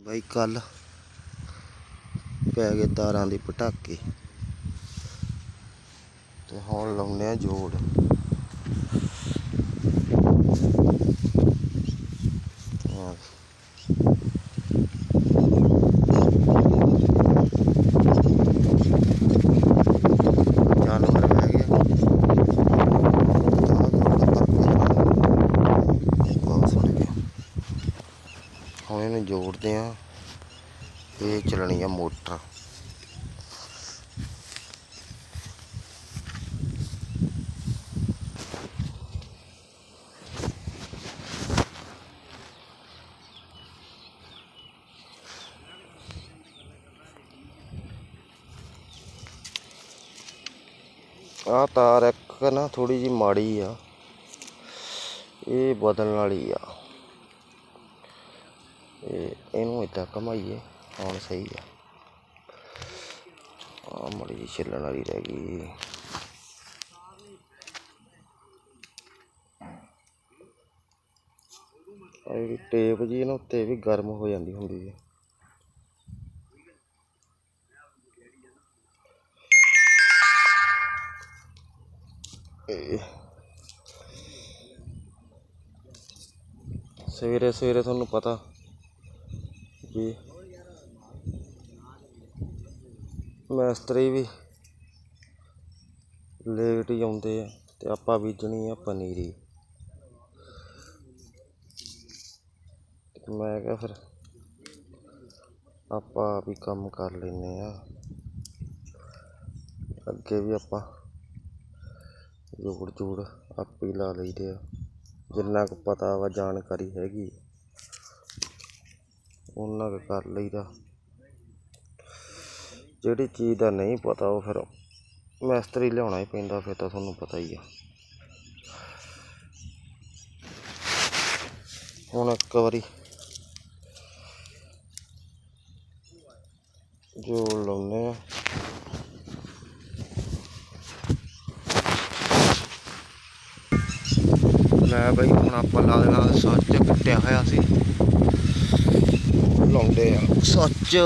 ਬਾਈ ਕੱਲ ਪੈ ਗਏ ਤਾਰਾਂ ਦੇ ਪਟਾਕੇ ਤੇ ਹੁਣ ਲਾਉਣੇ ਆ ਜੋੜ ਹਾਂ। ਹੁਣ ਜੋੜਦੇ ਆ। ਇਹ ਚੱਲਣੀ ਆ ਮੋਟਰ। ਆ ਤਾਰ ਇੱਕ ਨਾ ਥੋੜੀ ਜੀ ਮਾੜੀ ਆ। ਇਹ ਬਦਲਣ ਵਾਲੀ ਆ। ਇਹ ਇਹਨੂੰ ਏਦਾਂ ਘਮਾਈਏ ਹੁਣ ਸਹੀ ਆ ਆ ਮਾੜੀ ਜੀ ਛਿੱਲਣ ਵਾਲੀ ਰਹਿ ਗਈ ਆ ਟੇਪ ਜੀ ਨਾ ਉੱਤੇ ਵੀ ਗਰਮ ਹੋ ਜਾਂਦੀ ਹੁੰਦੀ ਹੈ ਸਵੇਰੇ ਸਵੇਰੇ ਤੁਹਾਨੂੰ ਪਤਾ ਵੀ। ਮਿਸਤਰੀ ਵੀ ਲੇਟ ਹੀ ਆਉਂਦੇ ਆ ਤੇ ਆਪਾਂ ਬੀਜਣੀ ਆ ਪਨੀਰੀ। ਮੈਂ ਕਿਹਾ ਫਿਰ ਆਪਾਂ ਵੀ ਕੰਮ ਕਰ ਲੈਨੇ ਆ। ਅੱਗੇ ਵੀ ਆਪਾਂ ਜੋੜ ਜੋੜ ਆਪੇ ਹੀ ਲਾ ਲਈਦੇ ਆ। ਜਿੰਨਾ ਕੁ ਪਤਾ ਵਾ, ਜਾਣਕਾਰੀ ਹੈਗੀ ਉਹਨਾਂ ਕੁ ਕਰ ਲਈਦਾ। ਜਿਹੜੀ ਚੀਜ਼ ਦਾ ਨਹੀਂ ਪਤਾ ਉਹ ਫਿਰ ਮਿਸਤਰੀ ਲਿਆਉਣਾ ਹੀ ਪੈਂਦਾ, ਫਿਰ ਤਾਂ ਤੁਹਾਨੂੰ ਪਤਾ ਹੀ ਆ। ਹੁਣ ਇੱਕ ਵਾਰੀ ਜੋ ਲਾਉਨੇ ਆ। ਲੈ ਬਈ, ਹੁਣ ਆਪਾਂ ਲਾ ਦੇਣਾ ਸੱਚ ਕੱਟਿਆ ਹੋਇਆ ਸੀ। ਲਾਉਂਦੇ ਆ। ਸੱਚ।